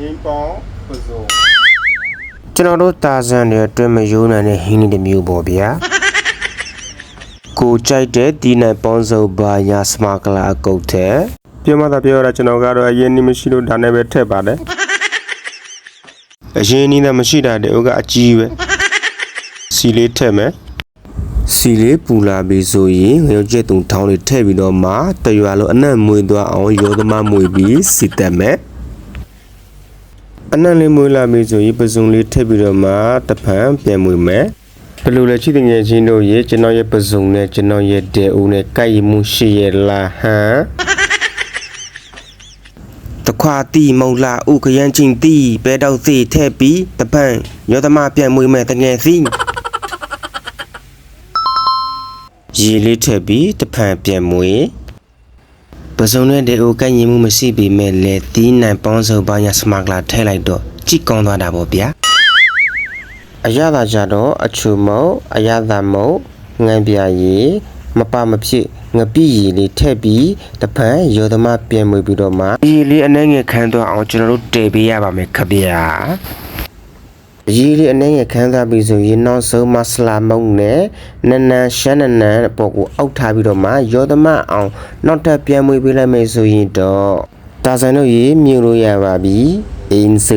ရင်းပေါင်းပစုံကျွန်တော်တို့တာဇန်တွေအတွင်းမယိုးနိုင်တဲ့ဟင်းလေးတစ်မျိုးပေါ့ဗျာကိုကြိုက်တဲ့ဒီနိုင်ပေါင်းစုံဘာညာစမာကလာအကုတ်တဲ့ပြောမှသာပြောရတာကျွန်တော်ကတော့အရင်နေမရှိလို့ဒါနဲ့ပဲထည့်ပါတယ်အရင်နည်းနဲ့မရှိတာတဲ့ဥကအကြီးပဲစီလေးထည့်မယ်စီလေးပူလာပြီဆိုရင်ငရုတ်ကျက်တုံထောင်းလေးထည့်ပြီးတော့မှတရွာလုံးအနံ့မွေသွားအောင်ရောသမားမွေပြီးစီတက်မယ် အနံ့လေးမွေလာပြီဆိုရင်ပစုံလေးထည့်ပြီးတော့မှတဖန်ပြန်မွေမယ်ဘယ်လိုလဲချစ်တဲ့ငယ်ချင်းတို့ရေကျွန်တော်ရဲ့ပစုံနဲ့ကျွန်တော်ရဲ့တဲဦးနဲ့ကိုက်ရမှုရှိရလားဟမ်တခွာတီမုံလာဥခရမ်းချင်းတီပဲတော့စီထဲ့ပြီးတပန်းရောသမားပြန်မွေမဲ့တငယ်စီရေလေးထည့်ပြီးတဖန်ပြန်မွေ ပစုံနဲ့တဲဦးကိုက်ရမှုမရှိပေမဲ့လေတီးနိုင်ပေါင်းစုံပါညာစမကလာထဲလိုက်တော့ကြိကောင်းသွားတာပေါ့ဗျာအရသာကြတော့အချူမုံအရသာမုံငံပြရည်မပမဖြစ်ငပိရည်လေးထည့်ပြီးတပံရောသမားပြန်မွေပြီးတော့မှရည်လေးအနှဲငယ်ခန်းတော့အောင်ကျွန်တော်တို့တည်ပေးရပါမယ်ခဗျာ ရည်လေးအနှဲငယ်ခန်းသားပြီးဆိုရင်နောက်ဆုံးမဆလာမုံနဲ့နန်းနန်းရှမ်းနန်းနန်းပေါ်ကိုအောက်ထားပြီးတော့မှရောသမားအောင်နောက်ထပ်ပြန်မွေပေးလိုက်မယ်ဆိုရင်တော့ဒါဆိုင်တို့ရေမြင်လို့ရပါပြီအင်းစ